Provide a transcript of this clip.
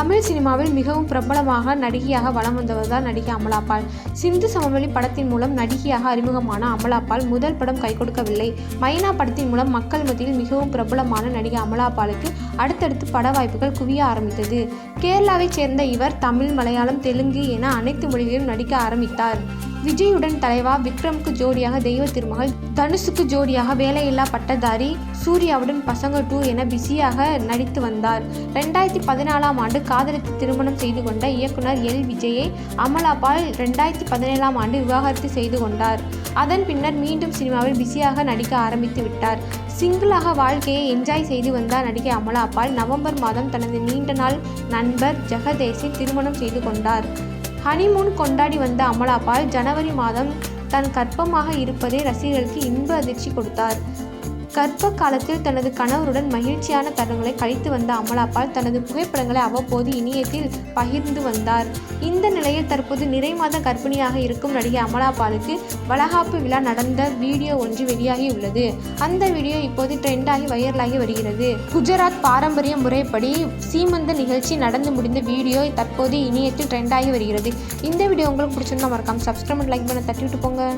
தமிழ் சினிமாவில் மிகவும் பிரபலமாக நடிகையாக வலம் வந்தவர் தான் நடிகை அமலாபால். சிந்து சமவெளி படத்தின் மூலம் நடிகையாக அறிமுகமான அமலாபால் முதல் படம் கை கொடுக்கவில்லை. மைனா படத்தின் மூலம் மக்கள் மத்தியில் மிகவும் பிரபலமான நடிகை அமலாபாலுக்கு அடுத்தடுத்து பட வாய்ப்புகள் குவிய ஆரம்பித்தது. கேரளாவைச் சேர்ந்த இவர் தமிழ் மலையாளம் தெலுங்கு என அனைத்து மொழிகளிலும் நடிக்க ஆரம்பித்தார். விஜயுடன் தலைவா விக்ரமுக்கு ஜோடியாக தெய்வ திருமகள் தனுஷுக்கு ஜோடியாக வேலையில்லா பட்டதாரி சூர்யாவுடன் பசங்க டூ என பிஸியாக நடித்து வந்தார். ரெண்டாயிரத்தி பதினாலாம் ஆண்டு காதலித்து திருமணம் செய்து கொண்ட இயக்குனர் எல். விஜயை அமலாபால் ரெண்டாயிரத்தி பதினேழாம் ஆண்டு விவாகரத்து செய்து கொண்டார். அதன் பின்னர் மீண்டும் சினிமாவில் பிஸியாக நடிக்க ஆரம்பித்து விட்டார். சிங்கிளாக வாழ்க்கையை என்ஜாய் செய்து வந்தார் நடிகை அமலாபால். நவம்பர் மாதம் தனது நீண்ட நாள் நண்பர் ஜெகதேஷை திருமணம் செய்து கொண்டார். ஹனிமூன் கொண்டாடி வந்த அமலாபால் ஜனவரி மாதம் தன் கர்ப்பமாக இருப்பதை ரசிகர்களுக்கு இன்ப அதிர்ச்சி கொடுத்தார். கர்ப்ப காலத்தில் தனது கணவருடன் மகிழ்ச்சியான தருணங்களை கழித்து வந்த அமலாபால் தனது புகைப்படங்களை அவ்வப்போது இணையத்தில் பகிர்ந்து வந்தார். இந்த நிலையில் தற்போது நிறை மாத கர்ப்பிணியாக இருக்கும் நடிகை அமலாபாலுக்கு வளகாப்பு விழா நடந்த வீடியோ ஒன்று வெளியாகி உள்ளது. அந்த வீடியோ இப்போது ட்ரெண்டாகி வைரலாகி வருகிறது. குஜராத் பாரம்பரிய முறைப்படி சீமந்த நிகழ்ச்சி நடந்து முடிந்த வீடியோ தற்போது இணையத்தில் ட்ரெண்டாகி வருகிறது. இந்த வீடியோ உங்களுக்கு பிடிச்சிருந்தா மறக்காம சப்ஸ்கிரைப் லைக் பண்ண தட்டிவிட்டு போங்க.